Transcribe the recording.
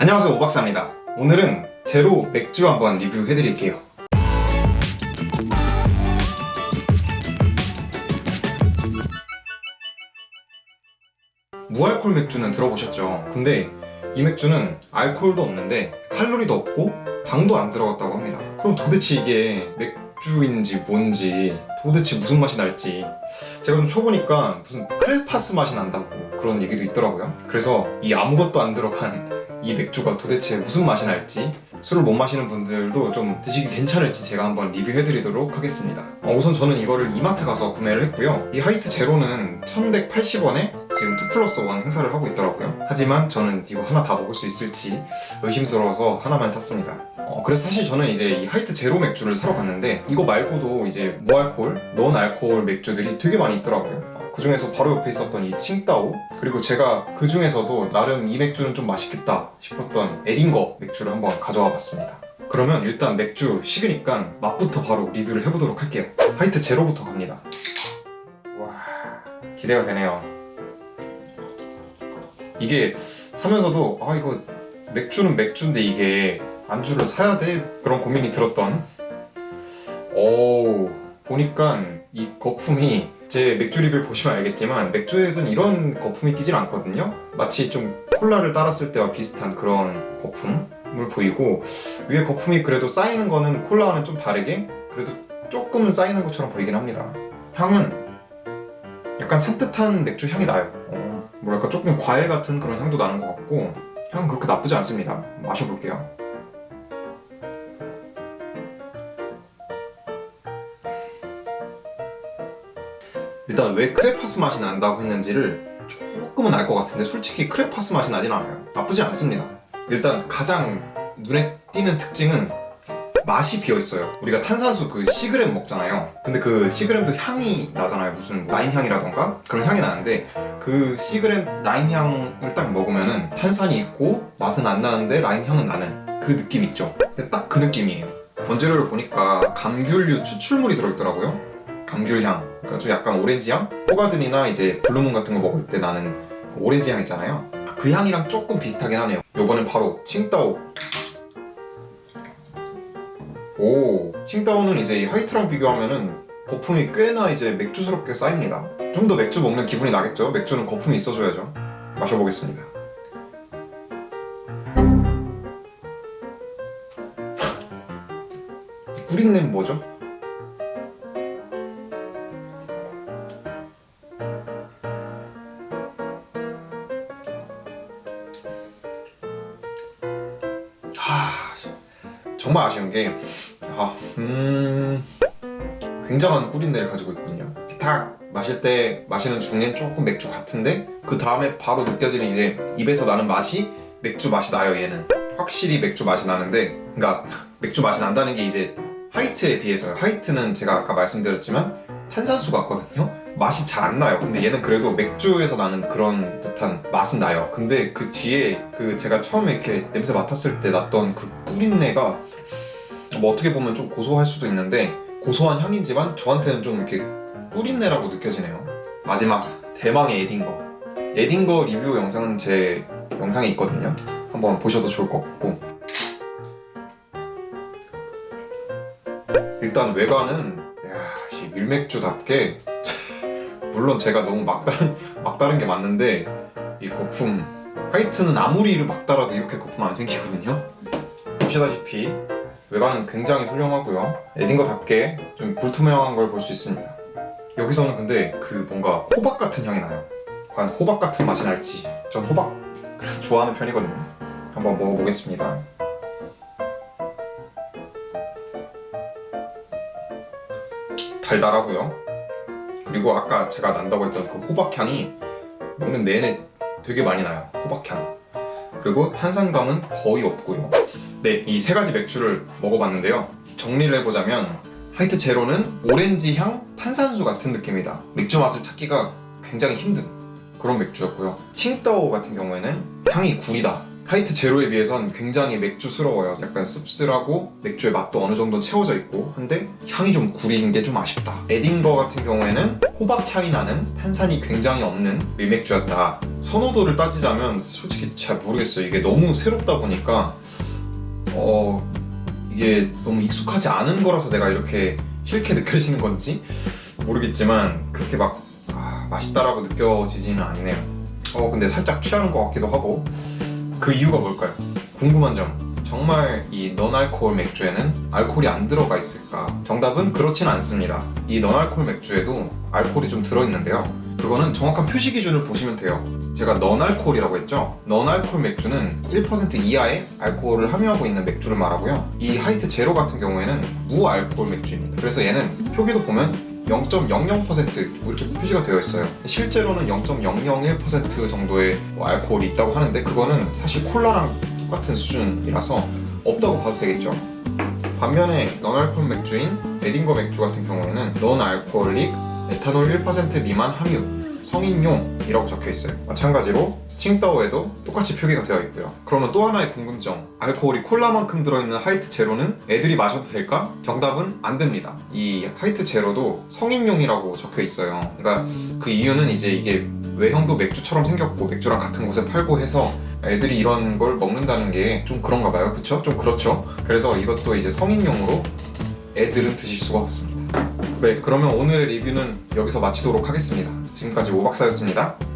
안녕하세요 오박사입니다. 오늘은 제로 맥주 한번 리뷰해드릴게요. 무알콜 맥주는 들어보셨죠? 근데 이 맥주는 알코올도 없는데 칼로리도 없고 당도 안 들어갔다고 합니다. 그럼 도대체 이게 맥주인지 뭔지 도대체 무슨 맛이 날지 제가 좀 쳐보니까 무슨 크레파스 맛이 난다고 그런 얘기도 있더라고요 그래서 이 아무것도 안 들어간 이 맥주가 도대체 무슨 맛이 날지 술을 못 마시는 분들도 좀 드시기 괜찮을지 제가 한번 리뷰해드리도록 하겠습니다. 어, 우선 저는 이거를 이마트 가서 구매를 했고요. 이 하이트 제로는 1180원에 지금 2 플러스 1 행사를 하고 있더라고요. 하지만 저는 이거 하나 다 먹을 수 있을지 의심스러워서 하나만 샀습니다. 어, 그래서 사실 저는 이제 이 하이트 제로 맥주를 사러 갔는데 이거 말고도 이제 무알콜, 넌 알코올 맥주들이 되게 많이 있더라고요. 그 중에서 바로 옆에 있었던 이 칭따오 그리고 제가 그 중에서도 나름 이 맥주는 좀 맛있겠다 싶었던 에딩거 맥주를 한번 가져와 봤습니다. 그러면 일단 맥주 식으니까 맛부터 바로 리뷰를 해보도록 할게요. 화이트 제로부터 갑니다. 와 기대가 되네요. 이게 사면서도 아 이거 맥주는 맥주인데 이게 안주를 사야 돼 그런 고민이 들었던. 오 보니까 이 거품이 제 맥주 리뷰를 보시면 알겠지만 맥주에선 이런 거품이 끼질 않거든요. 마치 좀 콜라를 따랐을 때와 비슷한 그런 거품을 보이고 위에 거품이 그래도 쌓이는 거는 콜라와는 좀 다르게 그래도 조금은 쌓이는 것처럼 보이긴 합니다. 향은 약간 산뜻한 맥주 향이 나요. 어, 뭐랄까 조금 과일 같은 그런 향도 나는 것 같고 향은 그렇게 나쁘지 않습니다. 마셔볼게요. 일단 왜 크레파스 맛이 난다고 했는지를 조금은 알 것 같은데 솔직히 크레파스 맛이 나진 않아요. 나쁘지 않습니다. 일단 가장 눈에 띄는 특징은 맛이 비어 있어요. 우리가 탄산수 그 시그램 먹잖아요. 근데 그 시그램도 향이 나잖아요. 무슨 뭐 라임 향이라던가 그런 향이 나는데 그 시그램 라임 향을 딱 먹으면은 탄산이 있고 맛은 안 나는데 라임 향은 나는 그 느낌 있죠. 딱 그 느낌이에요. 원재료를 보니까 감귤류 추출물이 들어있더라고요. 감귤 향, 그러니까 좀 약간 오렌지 향? 호가든이나 이제 블루문 같은 거 먹을 때 나는 그 오렌지 향 있잖아요. 그 향이랑 조금 비슷하긴 하네요. 요번엔 바로 칭따오. 오, 칭따오는 이제 이 화이트랑 비교하면은 거품이 꽤나 이제 맥주스럽게 쌓입니다. 좀 더 맥주 먹는 기분이 나겠죠? 맥주는 거품이 있어줘야죠. 마셔보겠습니다. 이 꿀인내는 뭐죠? 정말 아쉬운 게, 아, 음, 굉장한 꿀인내를 가지고 있군요. 딱 마실 때 마시는 중엔 조금 맥주 같은데 그 다음에 바로 느껴지는 이제 입에서 나는 맛이 맥주 맛이 나요. 얘는 확실히 맥주 맛이 나는데, 그러니까 맥주 맛이 난다는 게 이제 화이트에 비해서요. 화이트는 제가 아까 말씀드렸지만 탄산수 같거든요. 맛이 잘 안 나요. 근데 얘는 그래도 맥주에서 나는 그런 듯한 맛은 나요. 근데 그 뒤에 그 제가 처음에 이렇게 냄새 맡았을 때 났던 그 꿀인내가 뭐 어떻게 보면 좀 고소할 수도 있는데 고소한 향이지만 저한테는 좀 이렇게 꿀인내라고 느껴지네요. 마지막 대망의 에딩거. 에딩거 리뷰 영상은 제 영상에 있거든요. 한번 보셔도 좋을 것 같고. 일단 외관은 야, 이 밀맥주답게 물론 제가 너무 막다른 막다른 게 맞는데 이 거품 화이트는 아무리 막달아도 이렇게 거품 안 생기거든요. 보시다시피 외관은 굉장히 훌륭하고요. 에딩거답게 좀 불투명한 걸 볼 수 있습니다. 여기서는 근데 그 뭔가 호박 같은 향이 나요. 과연 호박 같은 맛이 날지 전 호박 그래서 좋아하는 편이거든요. 한번 먹어보겠습니다. 달달하고요. 그리고 아까 제가 난다고 했던 그 호박향이 먹는 내내 되게 많이 나요. 호박향. 그리고 탄산감은 거의 없고요. 네, 이 세 가지 맥주를 먹어봤는데요. 정리를 해보자면 화이트 제로는 오렌지 향 탄산수 같은 느낌이다. 맥주 맛을 찾기가 굉장히 힘든 그런 맥주였고요. 칭따오 같은 경우에는 향이 구리다. 하이트 제로에 비해선 굉장히 맥주스러워요. 약간 씁쓸하고 맥주의 맛도 어느 정도 채워져 있고 한데 향이 좀 구린 게 좀 아쉽다. 에딩버 같은 경우에는 호박 향이 나는 탄산이 굉장히 없는 밀맥주였다. 선호도를 따지자면 솔직히 잘 모르겠어요. 이게 너무 새롭다 보니까 어 이게 너무 익숙하지 않은 거라서 내가 이렇게 싫게 느껴지는 건지 모르겠지만 그렇게 막 아, 맛있다라고 느껴지지는 않네요. 어 근데 살짝 취하는 것 같기도 하고 그 이유가 뭘까요? 궁금한 점. 정말 이 넌알코올 맥주에는 알코올이 안 들어가 있을까? 정답은 그렇진 않습니다. 이 넌알코올 맥주에도 알코올이 좀 들어있는데요. 그거는 정확한 표시 기준을 보시면 돼요. 제가 넌알코올이라고 했죠? 넌알코올 맥주는 1% 이하의 알코올을 함유하고 있는 맥주를 말하고요. 이 하이트 제로 같은 경우에는 무알코올 맥주입니다. 그래서 얘는 표기도 보면 0.00% 이렇게 표시가 되어 있어요. 실제로는 0.001% 정도의 뭐 알코올이 있다고 하는데 그거는 사실 콜라랑 똑같은 수준이라서 없다고 봐도 되겠죠. 반면에 넌알코올 맥주인 에딩거 맥주 같은 경우에는 넌알코올릭 에탄올 1% 미만 함유 성인용 이라고 적혀 있어요. 마찬가지로 칭따오에도 똑같이 표기가 되어 있고요. 그러면 또 하나의 궁금점. 알코올이 콜라만큼 들어있는 하이트 제로는 애들이 마셔도 될까? 정답은 안 됩니다. 이 하이트 제로도 성인용이라고 적혀 있어요. 그러니까 그 이유는 이제 이게 외형도 맥주처럼 생겼고 맥주랑 같은 곳에 팔고 해서 애들이 이런 걸 먹는다는 게 좀 그런가 봐요. 그쵸? 좀 그렇죠. 그래서 이것도 이제 성인용으로 애들은 드실 수가 없습니다. 네, 그러면 오늘의 리뷰는 여기서 마치도록 하겠습니다. 지금까지 오박사였습니다.